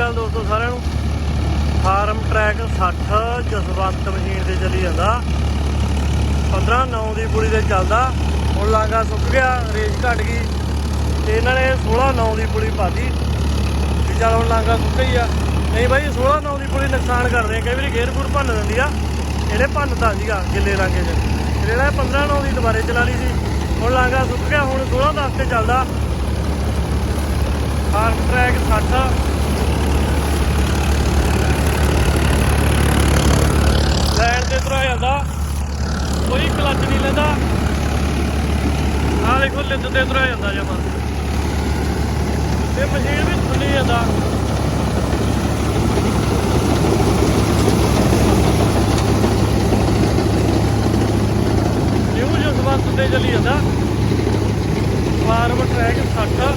ਅਕਾਲ ਦੋਸਤੋ ਸਾਰਿਆਂ ਨੂੰ। ਫਾਰਮ ਟਰੈਕ 60 ਜਸਵੰਤ ਮਸ਼ੀਨ ਤੇ ਚੱਲੀ ਜਾਂਦਾ। 15 9 ਦੀ ਪੁਲੀ ਤੇ ਚੱਲਦਾ। ਹੁਣ ਲਾਂਗਾ ਸੁੱਕ ਗਿਆ ਰੇਸ ਘਟ ਗਈ। ਤੇ ਇਹਨਾਂ ਨੇ 16 9 ਦੀ ਪੁਲੀ ਪਾਤੀ। ਵੀ ਚੱਲ ਹੁਣ ਲਾਂਗਾ ਸੁੱਕ ਹੀ ਆ। ਨਹੀਂ ਬਾਈ 16 9 ਦੀ ਪੁਲੀ ਨੁਕਸਾਨ ਕਰਦੇ ਆ। ਕਈ ਵਾਰੀ ਗੇਅਰ ਗੂਰ ਭੰਨ ਦਿੰਦੀ ਆ। ਇਹਨੇ ਭੰਨਤਾ ਸੀਗਾ, ਗਿੱਲੇ ਲਾਂਗੇ 'ਚ। ਫਿਰ ਇਹਨੇ 15 9 ਦੀ ਦੁਬਾਰੇ ਚਲਾ ਲਈ ਸੀ। ਹੁਣ ਲਾਂਗਾ ਸੁੱਕ ਗਿਆ, ਹੁਣ 16 10 ਤੇ ਚੱਲਦਾ। ਫਾਰਮ ਟਰੈਕ 60 ਲੈਣ ਤੇ ਤੁਰਿਆ ਜਾਂਦਾ ਕੋਈ ਕਲੱਚ ਨਹੀਂ ਲੈਂਦਾ। ਆਹ ਦੇਖੋ ਲਿੰਦ ਤੇ ਤੁਰਿਆ ਜਾਂਦਾ ਜਮਾ। ਤੇ ਮਸ਼ੀਨ ਵੀ ਖੁੱਲੀ ਜਾਂਦਾ। ਨਿਊ ਜਸਵੰਤ ਤੇ ਚਲੀ ਜਾਂਦਾ। ਫਾਰਮ ਟਰੈਕ 60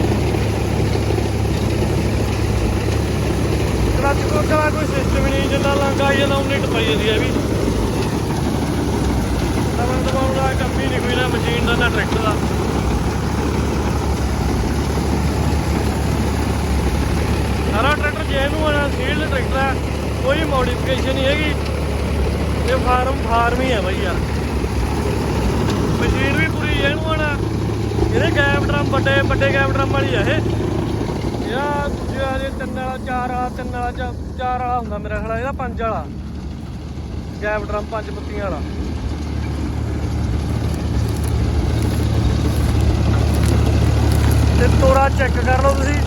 ਕਲੱਚ ਕੋ ਕਲਾ ਕੋਈ ਸਿਸਟਮ ਨਹੀਂ, ਜਿੰਨਾ ਲਾਂਗਾ ਆਈ ਜਾਂਦਾ, ਉਨੀ ਟਪਾਈ ਜਾਂਦੀ ਹੈ ਵੀ ਦਮਨ ਦਬਾਉਣ ਦਾ ਕੰਮ ਹੀ ਨਹੀਂ ਕੋਈ ਨਾ ਮਸ਼ੀਨ ਦਾ, ਨਾ ਟਰੈਕਟਰ ਦਾ। ਸਾਰਾ ਟਰੈਕਟਰ ਜੈਨੂਅਨ ਸੀਲਡ ਟਰੈਕਟਰ ਹੈ ਕੋਈ ਮੋਡੀਫਿਕੇਸ਼ਨ ਨਹੀਂ ਹੈਗੀ। ਇਹ ਫਾਰਮ ਫਾਰਮ ਹੀ ਹੈ ਬਈ ਯਾਰ। ਮਸ਼ੀਨ ਵੀ ਪੂਰੀ ਜੈਨੂਅਨ ਆ ਇਹਦੇ ਗੈਪ ਡਰਮ ਵੱਡੇ ਵੱਡੇ ਗੈਪ ਡਰਮ ਵਾਲੀ ਆ ਇਹ। ਇਹਦਾ ਦੂਜਾ ਜੇ ਤਿੰਨ ਵਾਲਾ, ਚਾਰ ਵਾਲਾ, ਤਿੰਨ ਵਾਲਾ, ਚਾਰ ਵਾਲਾ ਹੁੰਦਾ ਮੇਰਾ ਖੜਾ ਇਹਦਾ ਪੰਜ ਵਾਲਾ। ਗੈਪ ਡਰਮ ਪੰਜ ਪੱਤੀਆਂ ਵਾਲਾ ਤੇ ਤੋਰਾ ਚੈੱਕ ਕਰ ਲਓ ਤੁਸੀਂ।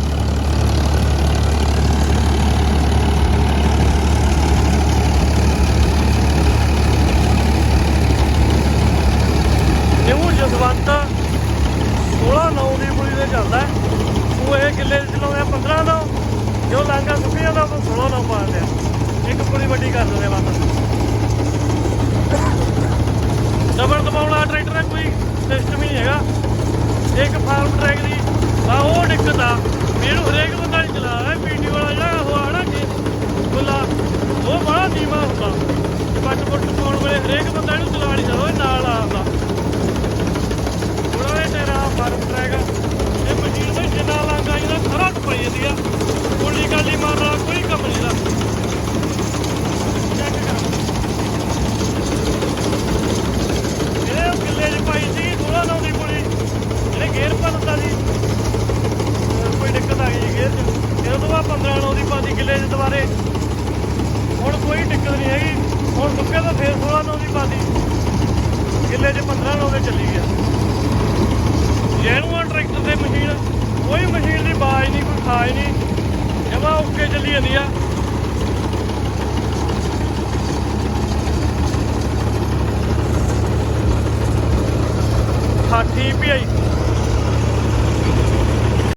ਨਿਊ ਜਸਵੰਤ 16 9 ਦੀ ਪੁਲੀ ਤੇ ਚੱਲਦਾ ਹੈ। ਉਹ ਇਹ ਕਿੱਲੇ ਚਲਾਉਂਦੇ ਆ 15 ਦਾ ਜੋ ਲਾਂਗਾ ਸੁੱਕ ਜਾਂਦਾ ਉਹ 16 ਦਾ ਪਾ ਦਿੰਦੇ ਇੱਕ ਪੁਲੀ ਵੱਡੀ ਕਰ ਦਿੰਦੇ ਆ ਬਸ ਦਬੜ ਦਬਾਉਣ ਵਾਲਾ ਟਰੈਕਟਰ ਦਾ ਕੋਈ ਸਿਸਟਮ ਹੀ ਨਹੀਂ ਹੈਗਾ। ਇੱਕ ਫਾਰਮ ਟਰੈਕ ਦੀ ਆ ਉਹ ਦਿੱਕਤ ਆ। ਵੀ ਹਰੇਕ ਬੰਦਾ 15 ਨੌ ਦੀ ਪਾਦੀ ਕਿੱਲੇ ਦੇ ਦੁਬਾਰੇ ਹੁਣ ਕੋਈ ਦਿੱਕਤ ਨਹੀਂ ਹੈਗੀ। ਹੁਣ ਸੁੱਕੇ ਤਾਂ ਫੇਰ 16 ਨੌ ਦੀ ਪਾਦੀ ਕਿੱਲੇ 'ਚ 15 ਨੌ ਦੇ ਚੱਲੀ ਗਿਆ। ਜੈਨੂਆ ਟਰੈਕਟਰ ਤੇ ਮਸ਼ੀਨ, ਕੋਈ ਮਸ਼ੀਨ ਦੀ ਬਾਜ ਨਹੀਂ, ਕੋਈ ਖਾਜ ਨਹੀਂ। ਜਮਾ ਓਕੇ ਚੱਲੀ ਜਾਂਦੀ ਆ। ਹਾਥੀ ਭਾਈ